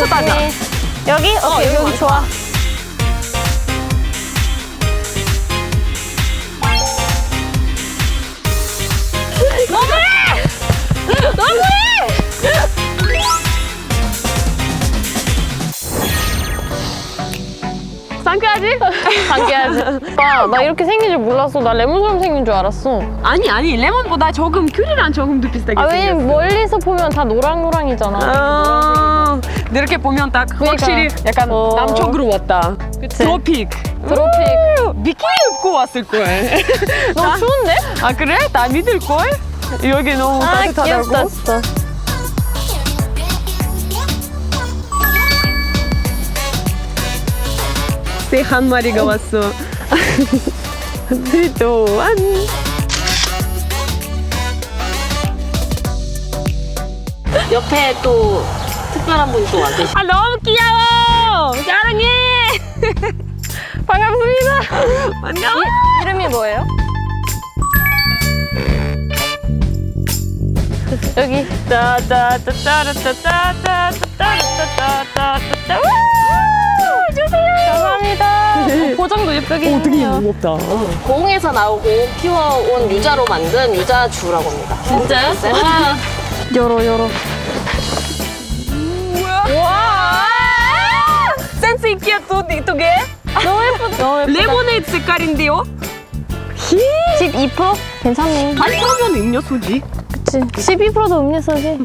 여기서 따자. 조심히. 여기? 오케이, 여기 여기. 좋아. 상쾌하지? 당겨야지. 오빠, 나 이렇게 생긴 줄 몰랐어. 나 레몬처럼 생긴 줄 알았어. 아니 아니 레몬보다 조금 귤이랑 조금 더 비슷하게 아, 왜냐면 생겼어. 멀리서 보면 다 노랑노랑이잖아. 아, 이렇게 보면 딱 확실히 약간 어. 남쪽으로 왔다. 그치? 트로픽. 트로픽. 비키니 입고 왔을 걸. 너무 추운데? 아 그래? 나 믿을 걸? 여기 너무 아, 따뜻하다고. 귀엽다, 진짜. 새한 마리가 왔어. 또한. 옆에 또 특별한 분이 또 와 계시. 아 너무 귀여워. 사랑해. 반갑습니다. 반가워. 이름이 뭐예요? 여기. 따따따따따따따따따따따따따. 주세요. 감사합니다. 어, 포장도 예쁘게 오, 되게 했네요. 무겁다. 공에서 나오고 키워온 유자로 만든 유자주라고 합니다. 진짜요? 네. 와. 열어, 열어. 있게 또 이쪽에 너무 예쁘다. 너무 예쁘다. 레모네이드 색깔인데요? 12%? 괜찮네. 아니 그러면 음료수지. 그치. 12%도 음료수지.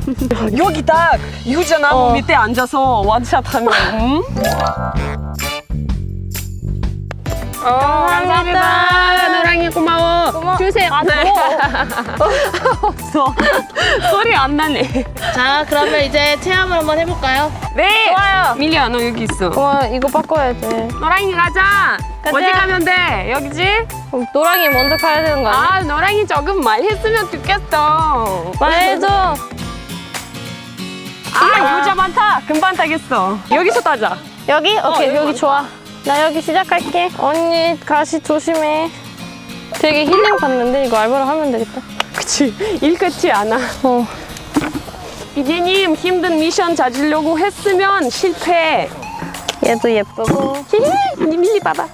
여기 딱 유자나무 어. 밑에 앉아서 원샷 하면. 음? 감사합니다. 주세요. 아, 네. 없어. 소리 안 나네. 자, 그러면 이제 체험을 한번 해볼까요? 네. 좋아요. 밀리야 너 여기 있어. 와, 이거 바꿔야지. 노랑이 가자. 가자. 어디 가면 돼? 여기지? 그럼 노랑이 먼저 가야 되는 거 아니야? 아 노랑이 조금 말했으면 좋겠어. 말해줘. 아 유자 많다. 금방 타겠어. 여기서 따자. 여기? 오케이, 여기 여기 좋아. 나 여기 시작할게. 언니, 가시 조심해. 되게 힐링 받는데 이거 알바로 하면 되겠다. 그치 일 끝이 않아. 어. 이제님 힘든 미션 찾으려고 했으면 실패. 얘도 예쁘고. 언니 밀리 봐봐.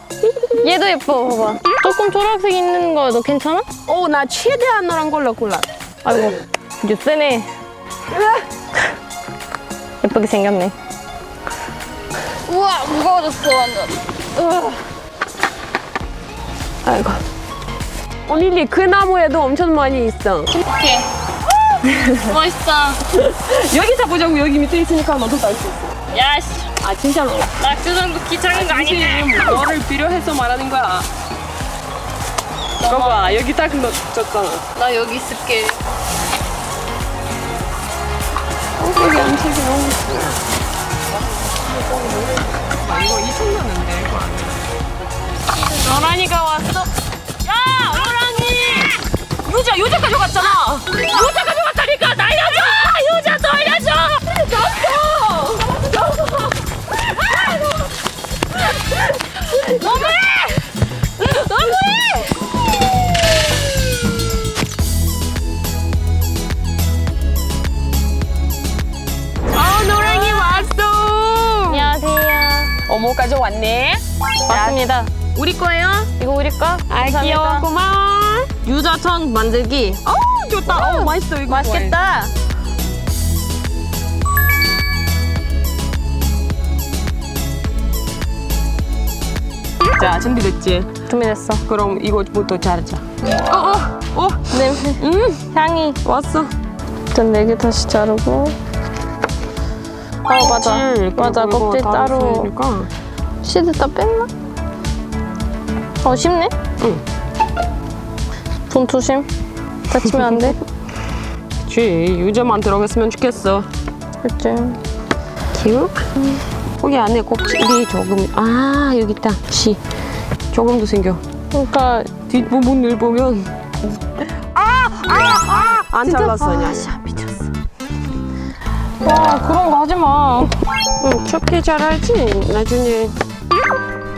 얘도 예뻐, 봐봐. 조금 초록색 있는 거 너 괜찮아? 오, 나 최대한 노란 걸로 골라. 아이고, 이제 세네. 예쁘게 생겼네. 우와, 무거워졌어, 완전. 아이고. 어, 릴리, 그 나무에도 엄청 많이 있어. 오케이. 멋있어. 여기 잡으자고 여기 밑에 있으니까 너도 딸 수 있어. 야, 씨. 아, 진짜로. 나 그 정도 귀찮은 거 아닌데. 지금 너를 필요해서 말하는 거야. 이거 봐, 여기 딱 넣었잖아. 나 여기 있을게. 여기 엄청 너무 있어. 아, 이거 2천 원인데, 이거 안 돼. 너란이가 왔어. 야, 호랑이! 유자, 유자 가져갔잖아! 유자 가져갔다니까! 날려줘! 유자 날려줘! 잡어! 너무해! 너무해! 아, 노랑이 왔어! 안녕하세요. 어머, 가져왔네. 맞습니다. 우리 거예요? 이거 우리 거? 아, 귀여워. 고마워. 유자천 만들기. 어, 좋다. 어, 맛있어. 이거 맛있겠다. 자, 준비됐지? 준비됐어. 그럼 이거부터 자르자. 어, 어, 어. 냄새, 음, 향이. 왔어. 일단 네 개 다시 자르고. 어, 맞아. 껍질, 맞아, 그리고 껍질 다 따로. 시드 다 뺐나? 어, 쉽네? 응. 손 조심. 다치면 안 돼. 쥐, 유자만 들어갔으면 좋겠어. 그치. 기욱? 거기 안에 껍질이 조금, 아, 여기 있다. 씨. 조금 더 생겨. 그러니까 뒷부분을 보면. 아, 아, 아! 안 잘랐어, 아, 그냥. 씨, 미쳤어. 와, 그런 거 하지 마. 응, 좋게 잘하지. 나중에.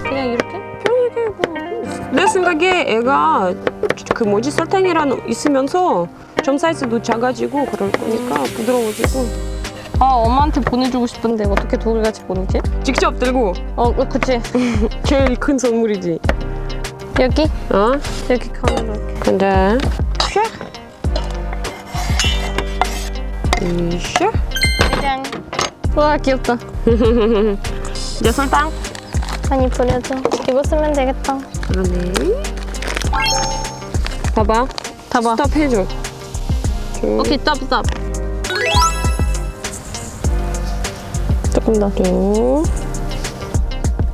그냥 이렇게? 편하게 뭐. 내 생각에 애가 그 뭐지 설탕이랑 있으면서 점 사이즈도 작아지고 그럴 거니까 부드러워지고. 아 엄마한테 보내주고 싶은데 어떻게 두개 같이 보내지? 직접 들고? 어 어, 그치. 제일 큰 선물이지. 여기? 어? 여기 카메라. 이렇게 근데. 이샤 짜잔. 와 귀엽다. 이제 설탕? 많이 뿌려줘. 이거 쓰면 되겠다. 그러네 봐봐. 봐봐. 스톱 해줘. 오케이 스탑 스탑. 조금 더. 또.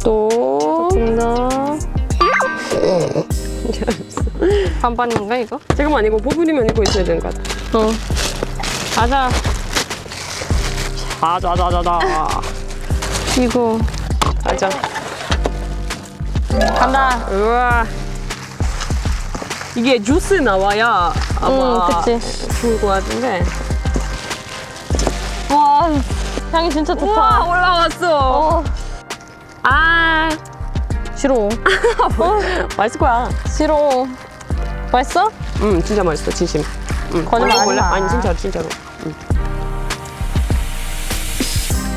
또. 조금 더. 반반인가 이거? 잠깐만 이거 부분이면 이거 있어야 되는 것 같아. 어. 맞아 아자자자자. 이거. 가자. 간다. 우와 이게 주스 나와야 아마 응 그치. 좋을 것 같은데. 와 향이 진짜 우와 좋다 올라왔어. 어. 아. 싫어. 맛있을 거야. 싫어. 맛있어? 응 진짜 맛있어 진심. 응. 거짓말 하지 원래 마. 아니 진짜로 진짜로. 응.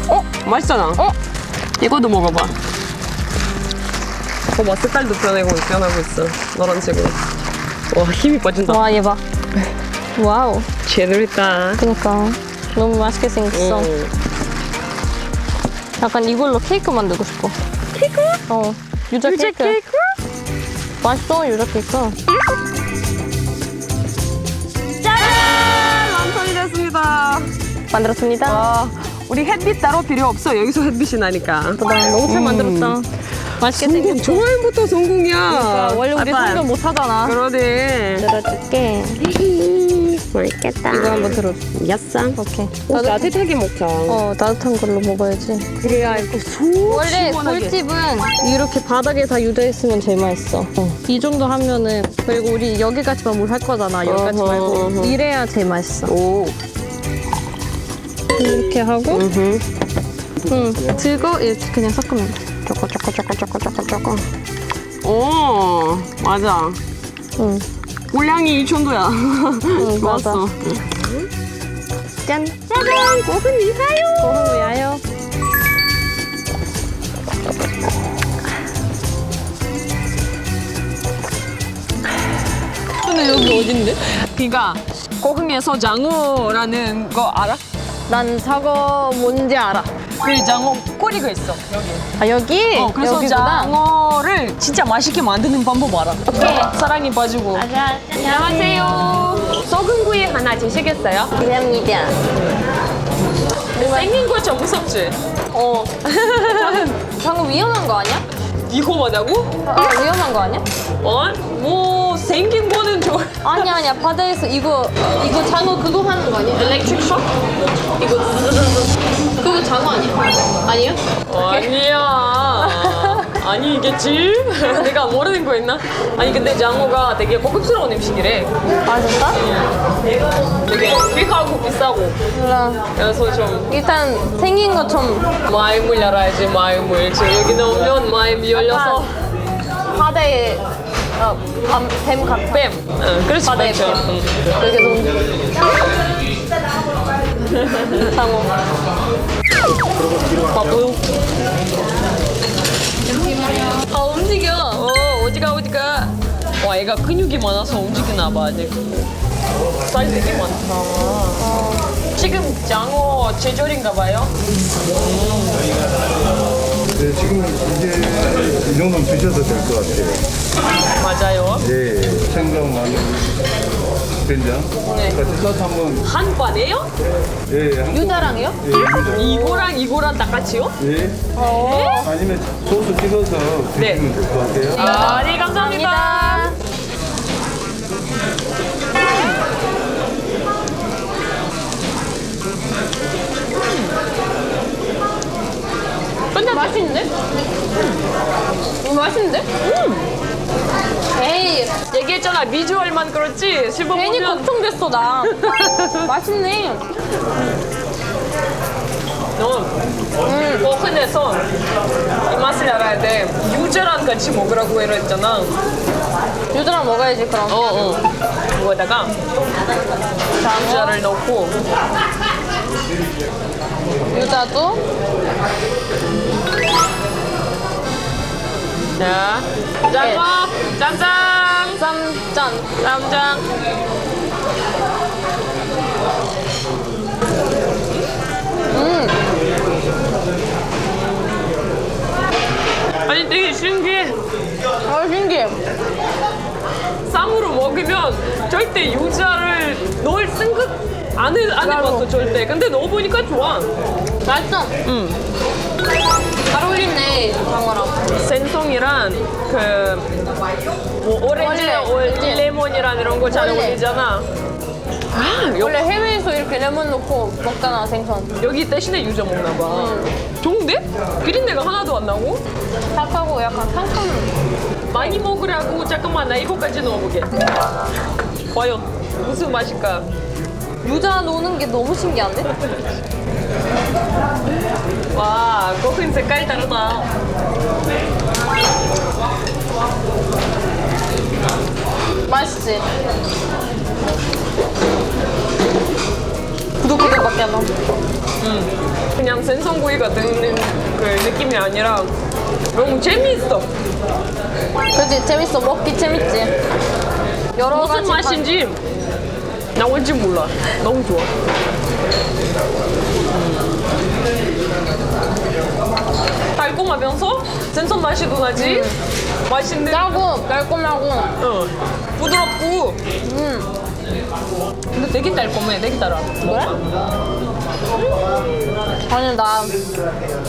어 맛있잖아. 어? 이거도 먹어봐. 봐봐 색깔도 변하고 변하고 있어. 노란색으로 와 힘이 빠진다. 와 얘 봐. 와우. 제대로 했다. 그니까. 너무 맛있게 생겼어. 응. 약간 이걸로 케이크 만들고 싶어. 케이크? 어. 유자, 유자 케이크. 케이크? 맛있어 유자 케이크. 완성이 됐습니다. 만들었습니다. 와 우리 햇빛 따로 필요 없어. 여기서 햇빛이 나니까. 나 너무 잘 음. 만들었다 맛있게 성공. 생겼어 초반부터 성공이야. 아, 원래 우리 봐봐. 성경 못 하잖아. 그러네. 들어줄게. 맛있겠다. 이거 한번 들어. 야쌈 오케이. 오, 따뜻, 따뜻하게 먹자. 어 따뜻한 걸로 먹어야지. 그래야 이렇게 속 원래 시원하게. 꿀팁은 이렇게 바닥에 다 유자있으면 제일 맛있어. 이 정도 하면은 그리고 우리 여기까지만 물 할 거잖아. 여기까지 어허, 말고 어허. 이래야 제일 맛있어. 오. 이렇게 하고. 응 들고 이렇게 그냥 섞으면 돼 쪼꼬 쪼꼬 쪼꼬 쪼꼬 쪼꼬 쪼꼬 오 맞아 응. 물량이 이 정도야 응, 맞아. 좋았어 짠! 짜잔 고흥 이사요 고흥 위하여 근데 여기 어딘데? 비가 고흥에서 장어라는 거 알아? 난 저거 뭔지 알아 그 장어 꼬리가 있어 여기 아 여기? 어, 그래서 여기구나 장어를 진짜 맛있게 만드는 방법 알아. 사랑이 빠지고. 안녕하세요. 썩은 구이 하나 드시겠어요? 감사합니다 생긴 거좀 무섭지? 어 방금 위험한 거 아니야? 위험하다고? 아 위험한 거 아니야? 어? 뭐 생긴 거는 좋아. 아니야 아니야 바다에서 이거 이거 장어 그거 하는 거 아니야? 일렉트릭 쇼? 이거 그거 장어 아니야? 아니요? 아니야. 아니겠지? 내가 모르는 거 있나? 아니 근데 장어가 되게 고급스러운 음식이래. 아 진짜? 되게 귀하고 비싸고. 몰라 그래서 좀 일단 생긴 거 좀 마음을 열어야지 마음을. 저 여기 오면 마음이 열려서. 바다에 어, 밤, 뱀 같아 뱀. 응, 그렇지 바다의 그렇죠. 뱀. 응. 여기 너무 장어 바보. 아 움직여. 어 어디가 어디가. 와 얘가 근육이 많아서 움직이나 봐 아직. 살 되게 많다. 지금 장어 제절인가 봐요. 네, 지금 이제 이 정도면 드셔도 될 것 같아요. 맞아요. 네, 생강, 마늘, 된장 네. 같이 써서 한번 한 반에요? 예, 한 유자랑이요? 예, 유자. 이거랑 이거랑 똑같이요? 예. 아니면 소스 찍어서 네. 드시면 될 것 같아요. 아, 네 감사합니다. 근데 맛있는데? 음, 맛있는데? 음. 에이 얘기했잖아. 비주얼만 그렇지? 실버 괜히 보면. 걱정됐어 나. 맛있네. 넌 고흥에서 이 맛을 알아야 돼. 유자랑 같이 먹으라고 이랬잖아. 유자랑 먹어야지 그럼. 어어. 이거다가 유자를 넣고 유자도. 자, 장어, 짠짠, 쌈짠. 쌈장. 음. 아니 되게 신기해. 아, 신기해. 쌈으로 먹으면 절대 유자를 넣을 생각 안, 해, 안 해봤어 절대. 근데 넣어보니까 좋아. 맛있어. 응. 잘 어울리네, 장어랑. 생송이랑 그뭐 오렌지, 원래, 오렌지 레몬이랑 이런 거 잘 원래. 어울리잖아. 아, 여, 원래 해외에서 이렇게 레몬 넣고 먹잖아, 생선. 여기 대신에 유자 먹나 봐. 좋은데? 비린내가 하나도 안 나고? 착하고 약간 상큼. 많이 먹으라고 잠깐만 나 이거까지 넣어보게. 과연 무슨 맛일까? 유자 노는 게 너무 신기한데? 와, 거긴 색깔이 다르다. 맛있지? 구독구독밖에 안 나와. 그냥 생선구이가 드는 그 느낌이 아니라 너무 재미있어. 그지 재밌어 먹기 재밌지. 여러 무슨 가지 맛인지 나올지 몰라. 너무 좋아. 달콤하면서 생선 맛이도 나지. 맛있는. 짜고 달콤하고 어, 부드럽고. 음 근데 되게 달콤해. 되게 달아. 그래? 아니 나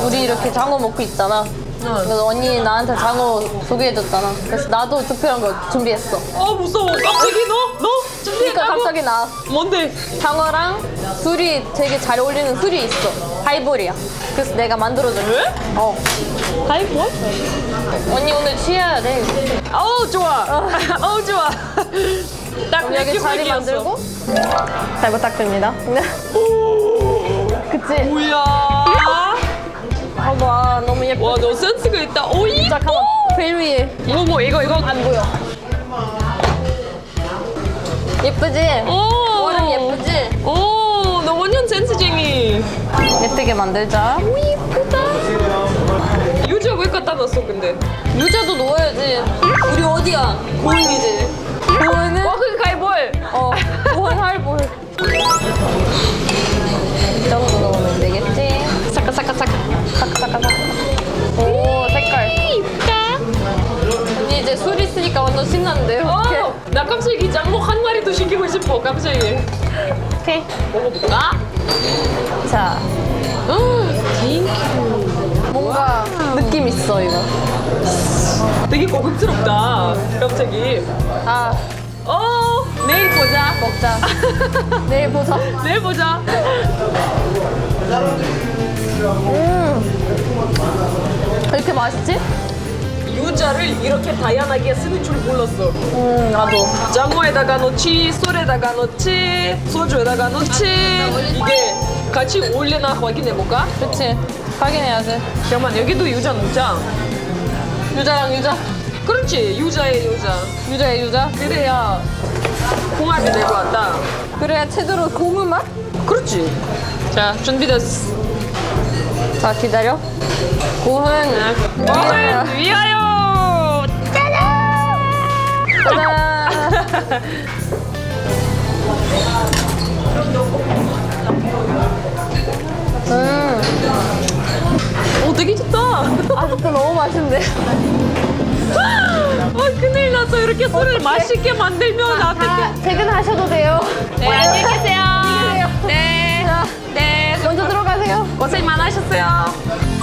우리 이렇게 장어 먹고 있잖아. 그래서 언니 나한테 장어 소개해줬잖아. 그래서 나도 특별한 거 준비했어. 어 무서워. 갑자기 너? 너? 그러니까 갑자기 나 뭔데? 장어랑 술이 되게 잘 어울리는 술이 있어. 하이볼이야. 그래서 내가 만들어줬어. 왜? 어. 하이볼? 언니 오늘 취해야 돼. 어우 좋아. 어우 좋아. 딱 여기 자리. 만들고 잘 부탁드립니다. 그치? 뭐야? 봐봐 너무 예뻐. 와 너 센스가 있다. 오이. 잠깐만 베일 위에 이거 뭐 이거 이거 안 보여. 예쁘지? 오. 얼음 예쁘지? 오, 너 완전 센스쟁이. 예쁘게 만들자. 오 예쁘다. 유자 왜 갖다 놨어 근데? 유자도 넣어야지. 우리 어디야? 고은이지. 고은은 와그 가이볼. 어 고은 할볼. 사카. 오 색깔. 이쁘다. 언니 이제 술 있으니까 완전. 어떡해. 어, 나 갑자기 장목 한 마리 더 시키고 싶어 갑자기. 오케이. 먹어볼까? 자. 뭔가 느낌 있어 이거. 되게 고급스럽다. 갑자기. 아 어, 내일 보자. 먹자. 내일 보자. 내일 보자. 이렇게 맛있지? 유자를 이렇게 다양하게 쓰는 줄 몰랐어. 음 나도. 장어에다가 넣지, 술에다가 넣지, 소주에다가 넣지. 이게 같이 어울리나 확인해볼까? 그치. 확인해야지. 잠깐만, 여기도 유자 넣자. 유자랑 유자. 그렇지, 유자에 유자. 유자에 유자. 그래야 궁합이 될 것 같다. 그래야 제대로 고무 맛? 그렇지. 자, 준비됐어. 자 기다려. 고흥. 먹을 위하여! 짜잔. 음. 오, 되게 좋다. 아직도 너무 맛있는데. 아, 큰일 났어. 이렇게 술을 맛있게 만들면 다 어떡해. 퇴근하셔도 돼요. 네, 안녕히 축하해요. 고생 많으셨어요.